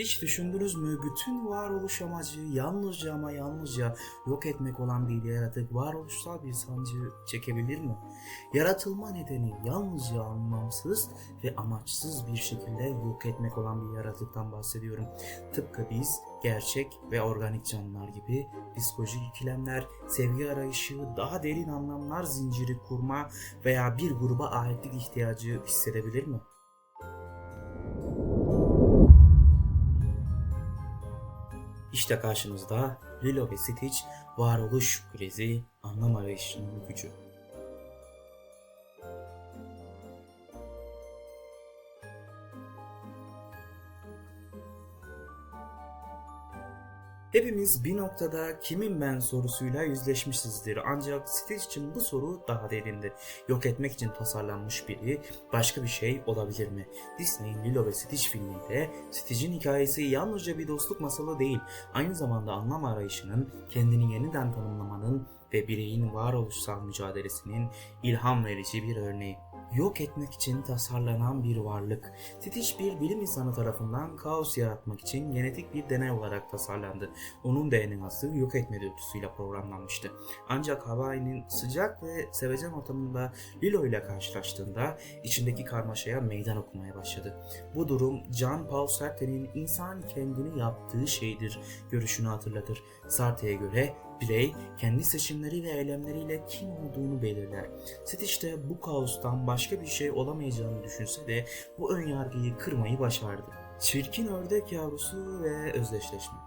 Hiç düşündünüz mü bütün varoluş amacı yalnızca ama yalnızca yok etmek olan bir yaratık varoluşsal bir sancı çekebilir mi? Yaratılma nedeni yalnızca anlamsız ve amaçsız bir şekilde yok etmek olan bir yaratıktan bahsediyorum. Tıpkı biz gerçek ve organik canlılar gibi psikolojik ikilemler, sevgi arayışı, daha derin anlamlar zinciri kurma veya bir gruba aitlik ihtiyacı hissedebilir mi? İşte karşınızda Lilo ve Stitch varoluş krizi anlam arayışının gücü. Hepimiz bir noktada kimin ben sorusuyla yüzleşmişizdir. Ancak Stitch için bu soru daha derindir. Yok etmek için tasarlanmış biri başka bir şey olabilir mi? Disney'in Lilo ve Stitch filminde Stitch'in hikayesi yalnızca bir dostluk masalı değil, aynı zamanda anlam arayışının, kendini yeniden tanımlamanın ve bireyin varoluşsal mücadelesinin ilham verici bir örneği. Yok etmek için tasarlanan bir varlık. Stitch bir bilim insanı tarafından kaos yaratmak için genetik bir deney olarak tasarlandı. Onun DNA'sı yok etme dürtüsüyle programlanmıştı. Ancak Hawaii'nin sıcak ve sevecen ortamında Lilo ile karşılaştığında içindeki karmaşaya meydan okumaya başladı. Bu durum John Paul Sartre'nin insan kendini yaptığı şeydir görüşünü hatırlatır. Sartre'ye göre birey kendi seçimleri ve eylemleriyle kim olduğunu belirler. Stitch de bu kaostan başka bir şey olamayacağını düşünse de bu önyargıyı kırmayı başardı. Çirkin ördek yavrusu ve özdeşleşme.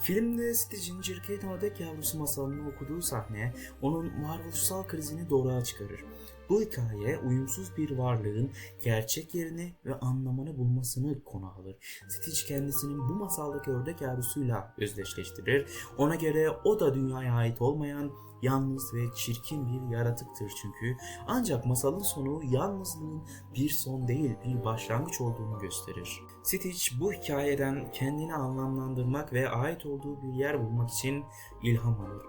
Filmde Stitch'in çirkin ördek yavrusu masalını okuduğu sahne onun varoluşsal krizini doğruğa çıkarır. Bu hikaye uyumsuz bir varlığın gerçek yerini ve anlamını bulmasını konu alır. Stitch kendisinin bu masaldaki ördek yavrusuyla özdeşleştirir. Ona göre o da dünyaya ait olmayan yalnız ve çirkin bir yaratıktır çünkü. Ancak masalın sonu yalnızlığın bir son değil bir başlangıç olduğunu gösterir. Stitch bu hikayeden kendini anlamlandırmak ve ait olduğu bir yer bulmak için ilham alır.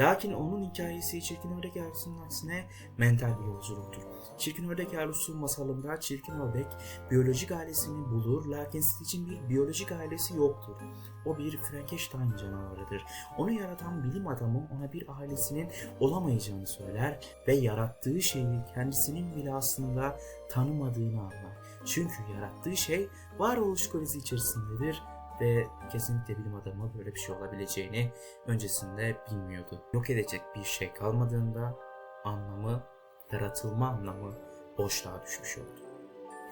Lakin onun hikayesi Çirkin Ördek Yavrusu'nun aksine mental bir yolculuktur. Çirkin Ördek Yavrusu masalında Çirkin Ördek biyolojik ailesini bulur lakin Stitch'in bir biyolojik ailesi yoktur. O bir Frankenstein canavarıdır. Onu yaratan bilim adamı ona bir ailesinin olamayacağını söyler ve yarattığı şeyi kendisinin bile aslında tanımadığını anlar. Çünkü yarattığı şey varoluş krizi içerisindedir ve kesinlikle bilim adamı böyle bir şey olabileceğini öncesinde bilmiyordu. Yok edecek bir şey kalmadığında anlamı, yaratılma anlamı boşluğa düşmüş oldu.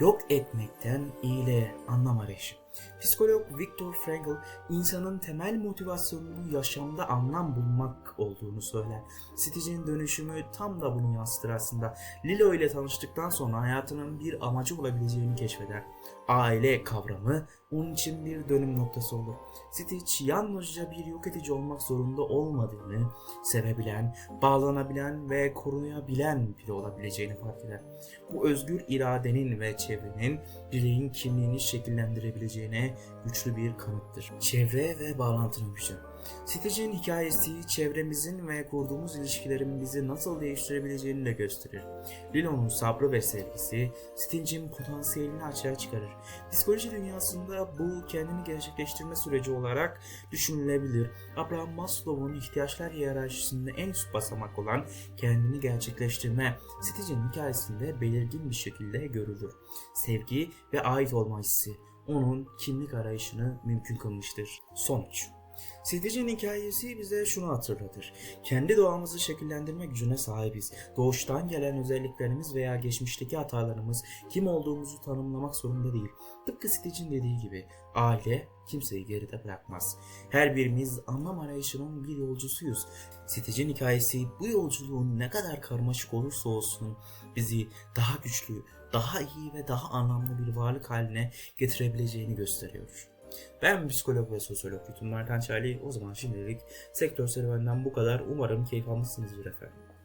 Yok etmekten iyiliğe anlam arayışı. Psikolog Viktor Frankl insanın temel motivasyonunu yaşamda anlam bulmak olduğunu söyler. Stitch'in dönüşümü tam da bunu yansıtır aslında. Lilo ile tanıştıktan sonra hayatının bir amacı olabileceğini keşfeder. Aile kavramı onun için bir dönüm noktası olur. Stitch yalnızca bir yok edici olmak zorunda olmadığını, sevebilen, bağlanabilen ve korunabilen biri olabileceğini fark eder. Bu özgür iradenin ve çevrenin bireyin kimliğini şekillendirebileceğine güçlü bir kanıttır. Çevre ve bağlantının gücü. Stitch'in hikayesi çevremizin ve kurduğumuz ilişkilerin bizi nasıl değiştirebileceğini de gösterir. Lilo'nun sabrı ve sevgisi Stitch'in potansiyelini açığa çıkarır. Psikoloji dünyasında bu kendini gerçekleştirme süreci olarak düşünülebilir. Abraham Maslow'un ihtiyaçlar hiyerarşisinde en üst basamak olan kendini gerçekleştirme Stitch'in hikayesinde belirgin bir şekilde görülür. Sevgi ve ait olma hissi onun kimlik arayışını mümkün kılmıştır. Sonuç Stitch'in hikayesi bize şunu hatırlatır. Kendi doğamızı şekillendirme gücüne sahibiz. Doğuştan gelen özelliklerimiz veya geçmişteki hatalarımız kim olduğumuzu tanımlamak zorunda değil. Tıpkı Stitch'in dediği gibi aile kimseyi geride bırakmaz. Her birimiz anlam arayışının bir yolcusuyuz. Stitch'in hikayesi bu yolculuğun ne kadar karmaşık olursa olsun bizi daha güçlü, daha iyi ve daha anlamlı bir varlık haline getirebileceğini gösteriyor. Ben psikolog ve sosyolog Yutun Mertan Çaylı. O zaman şimdilik sektör serüvenden bu kadar. Umarım keyif almışsınızdır efendim.